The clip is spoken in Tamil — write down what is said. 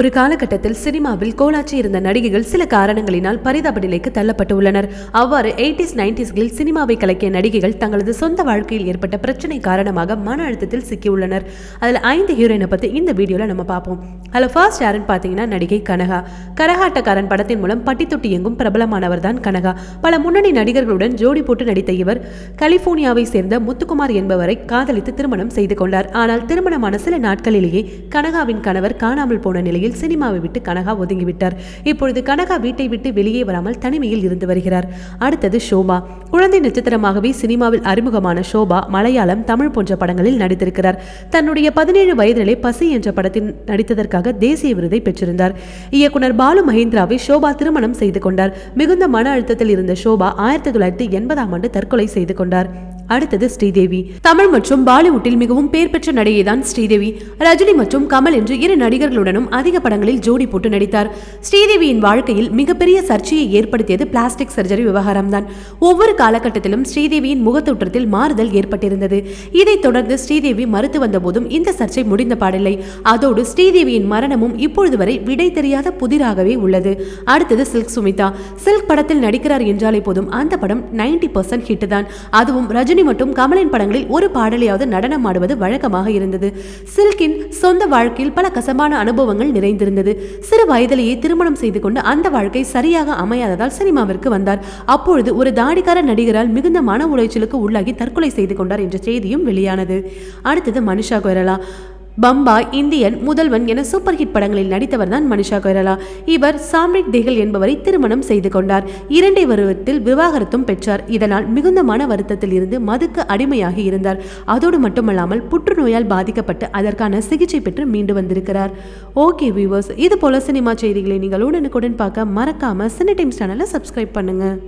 ஒரு காலகட்டத்தில் சினிமாவில் கோலாச்சி இருந்த நடிகைகள் சில காரணங்களினால் பரிதாப நிலைக்கு தள்ளப்பட்டு உள்ளனர் அவ்வாறு எயிட்டிஸ் நைன்டிஸ்களில் சினிமாவை கலக்கிய நடிகைகள் தங்களது சொந்த வாழ்க்கையில் ஏற்பட்ட பிரச்சனை காரணமாக மன அழுத்தத்தில் சிக்கியுள்ளனர். அதில் ஐந்து ஹீரோயினை பற்றி இந்த வீடியோவில் நம்ம பார்ப்போம் அதில் ஃபர்ஸ்ட் யாருன்னு பார்த்தீங்கன்னா நடிகை கனகா. கரகாட்டக்காரன் படத்தின் மூலம் பட்டி தொட்டி எங்கும் பிரபலமானவர் தான் கனகா. பல முன்னணி நடிகர்களுடன் ஜோடி போட்டு நடித்த இவர் கலிபோர்னியாவை சேர்ந்த முத்துக்குமார் என்பவரை காதலித்து திருமணம் செய்து கொண்டார். ஆனால் திருமணமான சில நாட்களிலேயே கனகாவின் கணவர் காணாமல் போன நிலையில் நிலையில் சினிமாவை விட்டு கனகா ஒதுங்கிவிட்டார். இப்பொழுது கனகா வீட்டை விட்டு வெளியே வராமல் தனிமையில் இருந்து வருகிறார். அடுத்தது ஷோபா. குழந்தை நட்சத்திரமாகவே சினிமாவில் அறிமுகமான ஷோபா மலையாளம் தமிழ் போன்ற படங்களில் நடித்திருக்கிறார். தன்னுடைய பதினேழு வயதிலே பசி என்ற படத்தில் நடித்ததற்காக தேசிய விருதை பெற்றிருந்தார். இயக்குனர் பாலு மகேந்திராவை ஷோபா திருமணம் செய்து கொண்டார். மிகுந்த மன அழுத்தத்தில் இருந்த ஷோபா ஆயிரத்தி தொள்ளாயிரத்தி எண்பதாம் ஆண்டு தற்கொலை செய்து கொண்டார். அடுத்தது ஸ்ரீதேவி. தமிழ் மற்றும் பாலிவுட்டில் மிகவும் பேர் பெற்ற நடிகை தான் ஸ்ரீதேவி. ரஜினி மற்றும் கமல் என்று இரு நடிகர்களுடனும் அதிக படங்களில் ஜோடி போட்டு நடித்தார். ஸ்ரீதேவியின் வாழ்க்கையில் மிகப்பெரிய சர்ச்சையை ஏற்படுத்தியது பிளாஸ்டிக் சர்ஜரி விவகாரம் தான் ஒவ்வொரு காலகட்டத்திலும் ஸ்ரீதேவியின் முகத்தோற்றத்தில் மாறுதல் ஏற்பட்டிருந்தது. இதைத் தொடர்ந்து ஸ்ரீதேவி மறுத்து வந்த போதும் இந்த சர்ச்சை முடிந்த பாடில்லை. அதோடு ஸ்ரீதேவியின் மரணமும் இப்பொழுது வரை விடை தெரியாத புதிராகவே உள்ளது. அடுத்தது சில்க் சுமிதா. சில்க் படத்தில் நடிக்கிறார் என்றாலே போதும் அந்த படம் நைன்டி பர்சன்ட் ஹிட் தான் அதுவும் ரஜினி ரஜினி மற்றும் கமலின் படங்களில் ஒரு பாடலையாவது நடனம் ஆடுவது வழக்கமாக இருந்தது. சில்கின் சொந்த வாழ்க்கையில் பல கசமான அனுபவங்கள் நிறைந்திருந்தது. சிறு வயதிலேயே திருமணம் செய்து கொண்டு அந்த வாழ்க்கை சரியாக அமையாததால் சினிமாவிற்கு வந்தார். அப்பொழுது ஒரு தாடிக்கார நடிகரால் மிகுந்த மன உளைச்சலுக்கு உள்ளாகி தற்கொலை செய்து கொண்டார் என்ற செய்தியும் வெளியானது. அடுத்தது மனுஷா கொயரலா. பம்பாய் இந்தியன் முதல்வன் என சூப்பர் ஹிட் படங்களில் நடித்தவர் தான் மனிஷா கொய்ரலா. இவர் சாம்ரிக் தேகல் என்பவரை திருமணம் செய்து கொண்டார். இரண்டை வருவத்தில் விவாகரத்தும் பெற்றார். இதனால் மிகுந்த மன வருத்தத்தில் இருந்து மதுக்கு அடிமையாகி இருந்தார். அதோடு மட்டுமல்லாமல் புற்றுநோயால் பாதிக்கப்பட்டு அதற்கான சிகிச்சை பெற்று மீண்டு வந்திருக்கிறார். ஓகே வியூவர்ஸ் இது போல சினிமா செய்திகளை நீங்கள் உடனுக்குடன் பார்க்க மறக்காம சினி டைம்ஸ் சேனலை சப்ஸ்கிரைப் பண்ணுங்க.